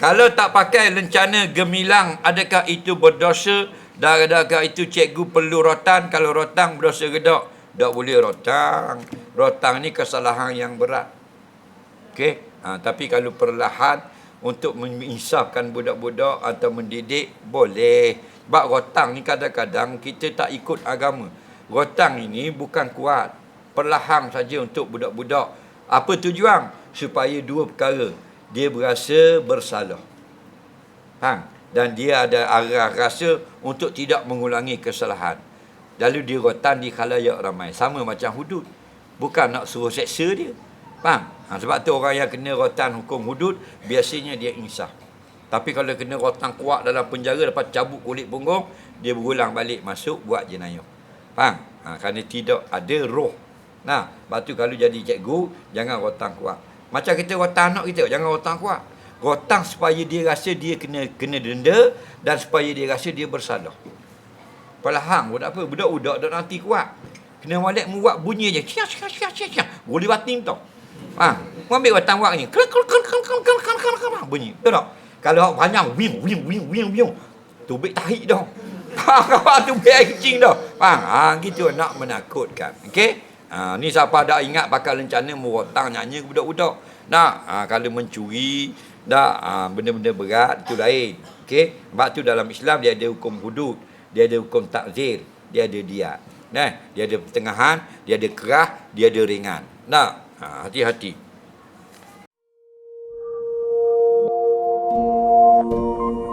Kalau tak pakai lencana gemilang, adakah itu berdosa? Dan adakah itu cikgu perlu rotan? Kalau rotan berdosa ke tak? Tak boleh rotan. Rotan ni kesalahan yang berat. Okey? Ha, tapi kalau perlahan untuk menginsafkan budak-budak atau mendidik, boleh. Sebab rotan ni kadang-kadang kita tak ikut agama. Rotan ini bukan kuat. Perlahan saja untuk budak-budak. Apa tujuan? Supaya dua perkara dia berasa bersalah. Faham? Dan dia ada arah rasa untuk tidak mengulangi kesalahan. Lalu dia rotan di khalayak ramai. Sama macam hudud. Bukan nak suruh seksa dia. Faham? Ha, sebab tu orang yang kena rotan hukum hudud, biasanya dia insaf. Tapi kalau kena rotan kuat dalam penjara, lepas cabut kulit punggung, dia berulang balik masuk buat jenayah. Faham? Ha, kerana tidak ada roh. Nah, sebab tu kalau jadi cikgu, jangan rotan kuat. Macam kita rotan anak kita, jangan rotan kuat. Rotan supaya dia rasa dia kena kena denda dan supaya dia rasa dia bersalah. Perlahan budak apa? Budak-budak dak nanti kuat. Kena molek muat bunyi je. Cia cia cia cia cia. Boleh batin tau. Ha, mu ambil rotan kuat ni. Klik klik klik klik klik klik klik klik bunyi. Betul tak? Kalau panjang wing wing wing wing wing. Tu bek tahi dah. Ha, tu bek kencing dah. Faham? Ha, gitu nak menakutkan. Okey? Ha, ni siapa dah ingat pakai lencana murotang nyanyi ke budak-budak. Nah, ha, kalau mencuri, dah ha, benda-benda berat, itu lain. Okey, sebab tu dalam Islam dia ada hukum hudud, dia ada hukum takzir, dia ada dia. Nah, dia ada pertengahan, dia ada kerah, dia ada ringan. Nah, ha, hati-hati. Thank you.